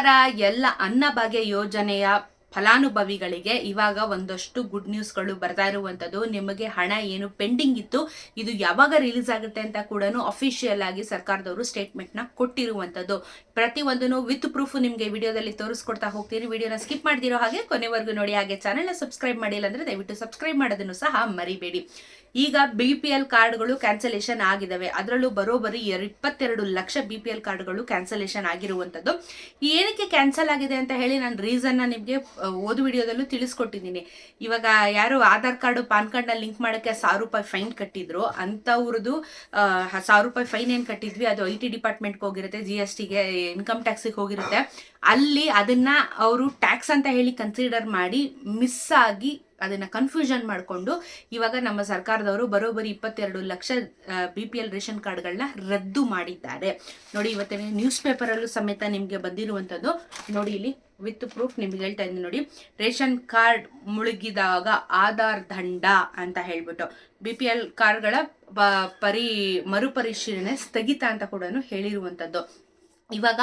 ನಮಸ್ಕಾರ ಎಲ್ಲ ಅನ್ನಭಾಗ್ಯ ಯೋಜನೆಯ ಫಲಾನುಭವಿಗಳಿಗೆ ಇವಾಗ ಒಂದಷ್ಟು ಗುಡ್ ನ್ಯೂಸ್ಗಳು ಬರ್ತಾ ಇರುವಂಥದ್ದು ನಿಮಗೆ ಹಣ ಏನು ಪೆಂಡಿಂಗ್ ಇತ್ತು, ಇದು ಯಾವಾಗ ರಿಲೀಸ್ ಆಗುತ್ತೆ ಅಂತ ಕೂಡ ಅಫಿಷಿಯಲ್ ಆಗಿ ಸರ್ಕಾರದವರು ಸ್ಟೇಟ್ಮೆಂಟ್ನ ಕೊಟ್ಟಿರುವಂಥದ್ದು ಪ್ರತಿಯೊಂದನ್ನು ವಿತ್ ಪ್ರೂಫ್ ನಿಮಗೆ ವಿಡಿಯೋದಲ್ಲಿ ತೋರಿಸ್ಕೊಡ್ತಾ ಹೋಗ್ತೀನಿ. ವಿಡಿಯೋನ ಸ್ಕಿಪ್ ಮಾಡ್ದಿರೋ ಹಾಗೆ ಕೊನೆವರೆಗೂ ನೋಡಿ. ಹಾಗೆ ಚಾನೆಲ್ನ ಸಬ್ಸ್ಕ್ರೈಬ್ ಮಾಡಿಲ್ಲ ಅಂದ್ರೆ ದಯವಿಟ್ಟು ಸಬ್ಸ್ಕ್ರೈಬ್ ಮಾಡೋದನ್ನು ಸಹ ಮರಿಬೇಡಿ. ಈಗ ಬಿ ಪಿ ಎಲ್ ಕಾರ್ಡ್ಗಳು ಕ್ಯಾನ್ಸಲೇಷನ್ ಆಗಿದ್ದಾವೆ ಅದರಲ್ಲೂ ಬರೋಬ್ಬರಿ ಇಪ್ಪತ್ತೆರಡು ಲಕ್ಷ ಬಿ ಪಿ ಎಲ್ ಕಾರ್ಡ್ಗಳು ಕ್ಯಾನ್ಸಲೇಷನ್ ಆಗಿರುವಂಥದ್ದು ಏನಕ್ಕೆ ಕ್ಯಾನ್ಸಲ್ ಆಗಿದೆ ಅಂತ ಹೇಳಿ ನಾನು ರೀಸನ್ನ ನಿಮಗೆ ಓದು ವಿಡಿಯೋದಲ್ಲೂ ತಿಳಿಸ್ಕೊಟ್ಟಿದ್ದೀನಿ. ಇವಾಗ ಯಾರು ಆಧಾರ್ ಕಾರ್ಡು, ಪಾನ್ ಕಾರ್ಡ್ನ ಲಿಂಕ್ ಮಾಡೋಕ್ಕೆ ಸಾವಿರ ರೂಪಾಯಿ ಫೈನ್ ಕಟ್ಟಿದ್ರು. ಅಂಥವ್ರದ್ದು ಸಾವಿರ ರೂಪಾಯಿ ಫೈನ್ ಏನು ಕಟ್ಟಿದ್ವಿ, ಅದು ಐ ಟಿ ಡಿಪಾರ್ಟ್ಮೆಂಟ್ಗೆ ಹೋಗಿರುತ್ತೆ, ಜಿ ಎಸ್ ಟಿಗೆ ಇನ್ಕಮ್ ಟ್ಯಾಕ್ಸಿಗೆ ಹೋಗಿರುತ್ತೆ. ಅಲ್ಲಿ ಅದನ್ನ ಅವರು ಟ್ಯಾಕ್ಸ್ ಅಂತ ಹೇಳಿ ಕನ್ಸಿಡರ್ ಮಾಡಿ ಮಿಸ್ ಆಗಿ ಅದನ್ನ ಕನ್ಫ್ಯೂಷನ್ ಮಾಡಿಕೊಂಡು ಇವಾಗ ನಮ್ಮ ಸರ್ಕಾರದವರು ಬರೋಬ್ಬರಿ ಇಪ್ಪತ್ತೆರಡು lakh B P L ration ಕಾರ್ಡ್ಗಳನ್ನ ರದ್ದು ಮಾಡಿದ್ದಾರೆ. ನೋಡಿ, ಇವತ್ತಿನ ನ್ಯೂಸ್ ಪೇಪರಲ್ಲೂ ಸಮೇತ ನಿಮಗೆ ಬಂದಿರುವಂಥದ್ದು. ನೋಡಿ ಇಲ್ಲಿ. ವಿತ್ ಪ್ರೂಫ್ ನಿಮ್ಗೆ ಹೇಳ್ತಾ ಇದ್ದೀನಿ ನೋಡಿ. ರೇಷನ್ ಕಾರ್ಡ್ ಮುಳುಗಿದಾಗ ಆಧಾರ್ ದಂಡ ಅಂತ ಹೇಳ್ಬಿಟ್ಟು ಬಿ ಪಿ ಎಲ್ ಕಾರ್ಡ್ಗಳ ಪರಿ ಮರುಪರಿಶೀಲನೆ ಸ್ಥಗಿತ ಅಂತ ಕೂಡ ಹೇಳಿರುವಂಥದ್ದು. ಇವಾಗ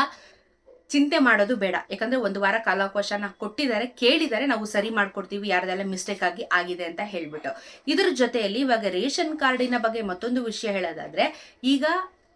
ಚಿಂತೆ ಮಾಡೋದು ಬೇಡ. ಯಾಕಂದ್ರೆ ಒಂದು ವಾರ ಕಾಲಾವಕಾಶನ ಕೊಟ್ಟಿದ್ದಾರೆ ಕೇಳಿದರೆ ನಾವು ಸರಿ ಮಾಡ್ಕೊಡ್ತೀವಿ, ಯಾರ್ದೆಲ್ಲ ಮಿಸ್ಟೇಕ್ ಆಗಿ ಆಗಿದೆ ಅಂತ ಹೇಳ್ಬಿಟ್ಟು. ಇದ್ರ ಜೊತೆಯಲ್ಲಿ ಇವಾಗ ರೇಷನ್ ಕಾರ್ಡಿನ ಬಗ್ಗೆ ಮತ್ತೊಂದು ವಿಷಯ ಹೇಳೋದಾದ್ರೆ, ಈಗ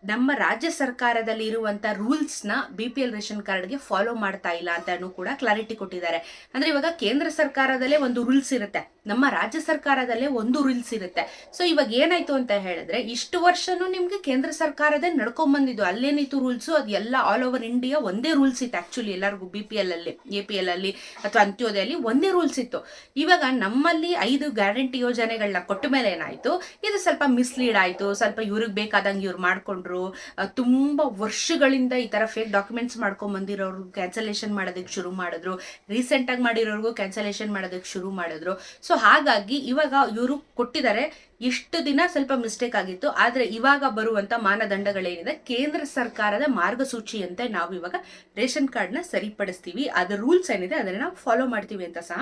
ನಮ್ಮ ರಾಜ್ಯ ಸರ್ಕಾರದಲ್ಲಿ ಇರುವಂತ ರೂಲ್ಸ್ನ ಬಿ ಪಿ ಎಲ್ ರೇಷನ್ ಕಾರ್ಡ್ಗೆ ಫಾಲೋ ಮಾಡ್ತಾ ಇಲ್ಲ ಅಂತಾನು ಕೂಡ ಕ್ಲಾರಿಟಿ ಕೊಟ್ಟಿದ್ದಾರೆ. ಅಂದ್ರೆ ಇವಾಗ ಕೇಂದ್ರ ಸರ್ಕಾರದಲ್ಲೇ ಒಂದು ರೂಲ್ಸ್ ಇರುತ್ತೆ. ನಮ್ಮ ರಾಜ್ಯ ಸರ್ಕಾರದಲ್ಲೇ ಒಂದು ರೂಲ್ಸ್ ಇರುತ್ತೆ. ಸೊ ಇವಾಗ ಏನಾಯ್ತು ಅಂತ ಹೇಳಿದ್ರೆ, ಇಷ್ಟು ವರ್ಷನೂ ನಿಮ್ಗೆ ಕೇಂದ್ರ ಸರ್ಕಾರದೇ ನಡ್ಕೊಂಡ್ ಬಂದಿದ್ದು ಅಲ್ಲೇನಿತ್ತು ರೂಲ್ಸ್ ಅದು ಎಲ್ಲ ಆಲ್ ಓವರ್ ಇಂಡಿಯಾ ಒಂದೇ ರೂಲ್ಸ್ ಇತ್ತು ಆಕ್ಚುಲಿ ಎಲ್ಲರಿಗೂ ಬಿ ಪಿ ಎಲ್ ಅಲ್ಲಿ ಎ ಪಿ ಎಲ್ ಅಲ್ಲಿ, ಅಥವಾ ಅಂತ್ಯೋದಯಲ್ಲಿ ಒಂದೇ ರೂಲ್ಸ್ ಇತ್ತು. ಇವಾಗ ನಮ್ಮಲ್ಲಿ ಐದು ಗ್ಯಾರಂಟಿ ಯೋಜನೆಗಳನ್ನ ಕೊಟ್ಟ ಮೇಲೆ ಏನಾಯ್ತು? ಇದು ಸ್ವಲ್ಪ ಮಿಸ್ಲೀಡ್ ಆಯ್ತು. ಸ್ವಲ್ಪ ಇವ್ರಿಗೆ ಬೇಕಾದಂಗೆ ಇವ್ರು ಮಾಡ್ಕೊಂಡ್ರು. ತುಂಬಾ ವರ್ಷಗಳಿಂದ ಈ ತರ ಫೇಕ್ ಡಾಕ್ಯುಮೆಂಟ್ಸ್ ಮಾಡ್ಕೊಂಡ್ ಬಂದಿರೋರ್ಗು ಕ್ಯಾನ್ಸಲೇಷನ್ ಮಾಡೋದಕ್ಕೆ ಶುರು ಮಾಡಿದ್ರು. ರೀಸೆಂಟ್ ಆಗಿ ಮಾಡಿರೋರ್ಗು ಕ್ಯಾನ್ಸಲೇಷನ್ ಮಾಡೋದಕ್ಕೆ ಶುರು ಮಾಡಿದ್ರು. ಸೊ ಹಾಗಾಗಿ ಇವಾಗ ಇವರು ಕೊಟ್ಟಿದ್ದಾರೆ. ಇಷ್ಟು ದಿನ ಸ್ವಲ್ಪ ಮಿಸ್ಟೇಕ್ ಆಗಿತ್ತು. ಆದರೆ ಇವಾಗ ಬರುವಂತ ಮಾನದಂಡಗಳೇನಿದೆ? ಕೇಂದ್ರ ಸರ್ಕಾರದ ಮಾರ್ಗಸೂಚಿಯಂತೆ ನಾವು ಇವಾಗ ರೇಷನ್ ಕಾರ್ಡ್ನ ಸರಿಪಡಿಸ್ತೀವಿ. ಅದರ ರೂಲ್ಸ್ ಏನಿದೆ ಅದನ್ನ ನಾವು ಫಾಲೋ ಮಾಡ್ತೀವಿ ಅಂತ ಸಹ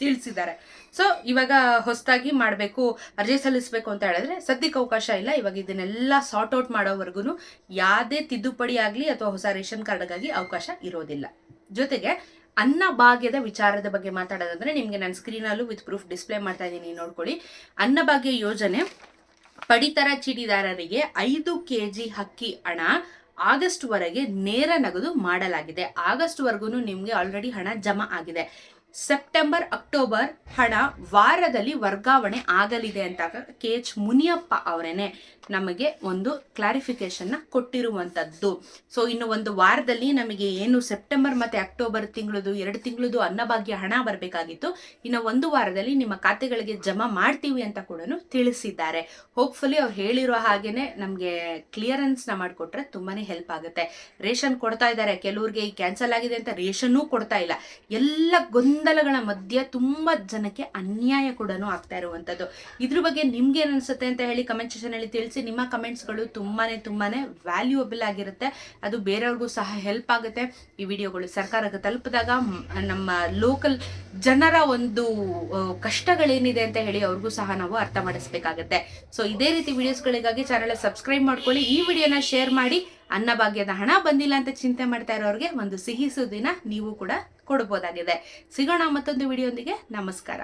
ತಿಳಿಸಿದ್ದಾರೆ. ಸೊ ಇವಾಗ ಹೊಸದಾಗಿ ಮಾಡಬೇಕು, ಅರ್ಜಿ ಸಲ್ಲಿಸಬೇಕು ಅಂತ ಹೇಳಿದ್ರೆ ಸದ್ಯಕ್ಕೆ ಅವಕಾಶ ಇಲ್ಲ. ಇವಾಗ ಇದನ್ನೆಲ್ಲ ಸಾರ್ಟ್ ಔಟ್ ಮಾಡೋವರೆಗೂ ಯಾವುದೇ ತಿದ್ದುಪಡಿ ಆಗಲಿ ಅಥವಾ ಹೊಸ ರೇಷನ್ ಕಾರ್ಡ್ಗಾಗಿ ಅವಕಾಶ ಇರೋದಿಲ್ಲ. ಜೊತೆಗೆ ಅನ್ನ ಭಾಗ್ಯದ ವಿಚಾರದ ಬಗ್ಗೆ ಮಾತಾಡೋದಂದ್ರೆ ನಿಮಗೆ ನಾನು ಸ್ಕ್ರೀನಲ್ಲೂ ವಿತ್ ಪ್ರೂಫ್ ಡಿಸ್ಪ್ಲೇ ಮಾಡ್ತಾ ಇದ್ದೀನಿ, ನೋಡ್ಕೊಳ್ಳಿ. ಅನ್ನಭಾಗ್ಯ ಯೋಜನೆ, ಪಡಿತರ ಚೀಟಿದಾರರಿಗೆ ಐದು ಕೆ ಜಿ ಅಕ್ಕಿ ಹಣ ಆಗಸ್ಟ್ ವರೆಗೆ ನೇರ ನಗದು ಮಾಡಲಾಗಿದೆ. ಆಗಸ್ಟ್ ವರೆಗೂ ನಿಮಗೆ ಆಲ್ರೆಡಿ ಹಣ ಜಮಾ ಆಗಿದೆ. ಸೆಪ್ಟೆಂಬರ್, ಅಕ್ಟೋಬರ್ ಹಣ ವಾರದಲ್ಲಿ ವರ್ಗಾವಣೆ ಆಗಲಿದೆ ಅಂತ ಕೆ ಎಚ್ ಮುನಿಯಪ್ಪ ಅವರೇನೆ ನಮಗೆ ಒಂದು ಕ್ಲಾರಿಫಿಕೇಶನ್ ಕೊಟ್ಟಿರುವಂತದ್ದು. ಸೊ ಇನ್ನು ಒಂದು ವಾರದಲ್ಲಿ ನಮಗೆ ಏನು ಸೆಪ್ಟೆಂಬರ್ ಮತ್ತೆ ಅಕ್ಟೋಬರ್ ತಿಂಗಳದು, ಎರಡು ತಿಂಗಳದು ಅನ್ನಭಾಗ್ಯ ಹಣ ಬರಬೇಕಾಗಿತ್ತು. ಇನ್ನು ಒಂದು ವಾರದಲ್ಲಿ ನಿಮ್ಮ ಖಾತೆಗಳಿಗೆ ಜಮಾ ಮಾಡ್ತೀವಿ ಅಂತ ಕೂಡ ತಿಳಿಸಿದ್ದಾರೆ. ಹೋಪ್ಫುಲಿ ಅವ್ರು ಹೇಳಿರೋ ಹಾಗೇನೆ ನಮಗೆ ಕ್ಲಿಯರೆನ್ಸ್ನ ಮಾಡಿಕೊಟ್ರೆ ತುಂಬಾನೇ ಹೆಲ್ಪ್ ಆಗುತ್ತೆ. ರೇಷನ್ ಕೊಡ್ತಾ ಇದ್ದಾರೆ. ಕೆಲವ್ರಿಗೆ ಕ್ಯಾನ್ಸಲ್ ಆಗಿದೆ ಅಂತ ರೇಷನ್ನೂ ಕೊಡ್ತಾ ಇಲ್ಲ. ಎಲ್ಲ ಗೊಂದಲಗಳ ಮಧ್ಯೆ ತುಂಬಾ ಜನಕ್ಕೆ ಅನ್ಯಾಯ ಕೂಡ ಆಗ್ತಾ ಇರುವಂಥದ್ದು ಇದ್ರ ಬಗ್ಗೆ ನಿಮ್ಗೆ ಏನ್ ಅನ್ಸುತ್ತೆ ಅಂತ ಹೇಳಿ ಕಮೆಂಟ್ ಸೆಕ್ಷನ್ ಅಲ್ಲಿ ತಿಳಿಸಿ. ನಿಮ್ಮ ಕಮೆಂಟ್ಸ್ಗಳು ತುಂಬಾನೇ ತುಂಬಾನೇ ವ್ಯಾಲ್ಯೂಯಬಲ್ ಆಗಿರುತ್ತೆ. ಅದು ಬೇರೆಯವ್ರಿಗೂ ಸಹ ಹೆಲ್ಪ್ ಆಗುತ್ತೆ. ಈ ವಿಡಿಯೋಗಳು ಸರ್ಕಾರಕ್ಕೆ ತಲುಪಿದಾಗ ನಮ್ಮ ಲೋಕಲ್ ಜನರ ಒಂದು ಕಷ್ಟಗಳೇನಿದೆ ಅಂತ ಹೇಳಿ ಅವ್ರಿಗೂ ಸಹ ನಾವು ಅರ್ಥ ಮಾಡಿಸ್ಬೇಕಾಗತ್ತೆ. ಸೊ ಇದೇ ರೀತಿ ವಿಡಿಯೋಸ್ಗಳಿಗಾಗಿ ಚಾನಲ್ ಸಬ್ಸ್ಕ್ರೈಬ್ ಮಾಡ್ಕೊಳ್ಳಿ. ಈ ವಿಡಿಯೋನ ಶೇರ್ ಮಾಡಿ. ಅನ್ನಭಾಗ್ಯದ ಹಣ ಬಂದಿಲ್ಲ ಅಂತ ಚಿಂತೆ ಮಾಡ್ತಾ ಇರೋರಿಗೆ ಒಂದು ಸಿಹಿ ಸುದಿನ ನೀವು ಕೂಡ ಕೊಡ್ಬೋದಾಗಿದೆ. ಸಿಗೋಣ ಮತ್ತೊಂದು ವಿಡಿಯೋಂದಿಗೆ ನಮಸ್ಕಾರ.